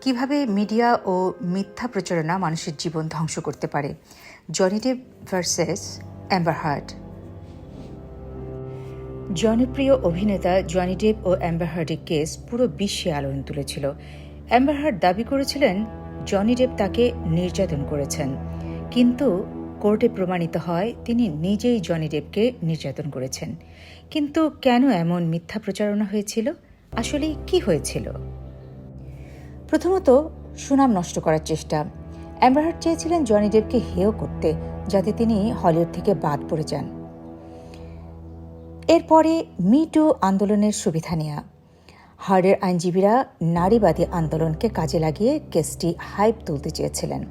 কীভাবে মিডিয়া ও মিথ্যা প্রচারণা মানুষের জীবন ধ্বংস করতে পারে? জনিডেভ ভার্সেস অ্যাম্বার হার্ড জনপ্রিয় অভিনেতা জনি ডেপ ও অ্যাম্বার হার্ডের কেস পুরো বিশ্বে আলোড়ন তুলেছিল। অ্যাম্বার হার্ড দাবি করেছিলেন জনি ডেপ তাকে নির্যাতন করেছেন। কিন্তু কোর্টে প্রমাণিত হয়, তিনি নিজেই জনি ডেপকে নির্যাতন করেছেন। কিন্তু কেন এমন মিথ্যা প্রচারণা হয়েছিল? আসলে কি হয়েছিল? প্রথমত, সুনাম নষ্ট করার চেষ্টা। অ্যাম্বার হার্ড চেয়েছিলেন জনি ডেপকে হেয় করতে, যাতে তিনি হলিউড থেকে বাদ পড়ে যান। এরপরে মিটু আন্দোলনের সুবিধা নেওয়া হার্ডের আইনজীবীরা নারীবাদী আন্দোলনকে কাজে লাগিয়ে কেসটি হাইপ তুলতে চেয়েছিলেন।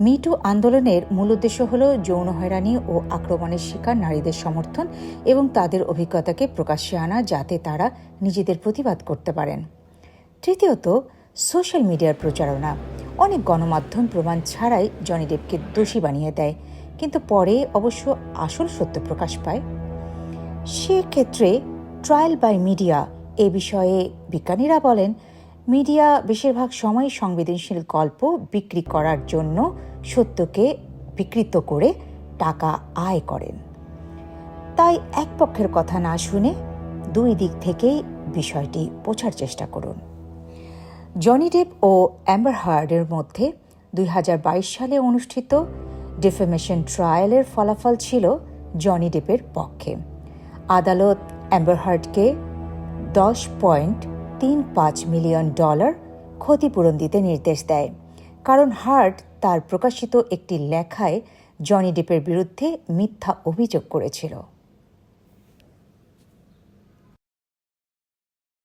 মিটু আন্দোলনের মূল উদ্দেশ্য হল যৌন হয়রানি ও আক্রমণের শিকার নারীদের সমর্থন এবং তাদের অভিজ্ঞতাকে প্রকাশ্যে আনা, যাতে তারা নিজেদের প্রতিবাদ করতে পারেন। তৃতীয়ত সোশ্যাল মিডিয়ার প্রচারণা। অনেক গণমাধ্যম প্রমাণ ছাড়াই জনি দেবকে দোষী বানিয়ে দেয়, কিন্তু পরে অবশ্য আসল সত্য প্রকাশ পায়। সেক্ষেত্রে ট্রায়াল বাই মিডিয়া এ বিষয়ে বিজ্ঞানীরা বলেন, মিডিয়া বেশিরভাগ সময় সংবেদনশীল গল্প বিক্রি করার জন্য সত্যকে বিকৃত করে টাকা আয় করেন। তাই এক পক্ষের কথা না শুনে দুই দিক থেকেই বিষয়টি বোঝার চেষ্টা করুন। জনি ডেপ ও অ্যাম্বার হার্ডের মধ্যে দুই হাজার বাইশ সালে অনুষ্ঠিত ডিফেমেশন ট্রায়ালের ফলাফল ছিল জনি ডেপের পক্ষে। আদালত অ্যাম্বার হার্ডকে দশ পয়েন্ট তিন পাঁচ মিলিয়ন ডলার ক্ষতিপূরণ দিতে নির্দেশ দেয়। কারণ হার্ট তার প্রকাশিত একটি লেখায় জনি ডিপের বিরুদ্ধে মিথ্যা অভিযোগ করেছিল।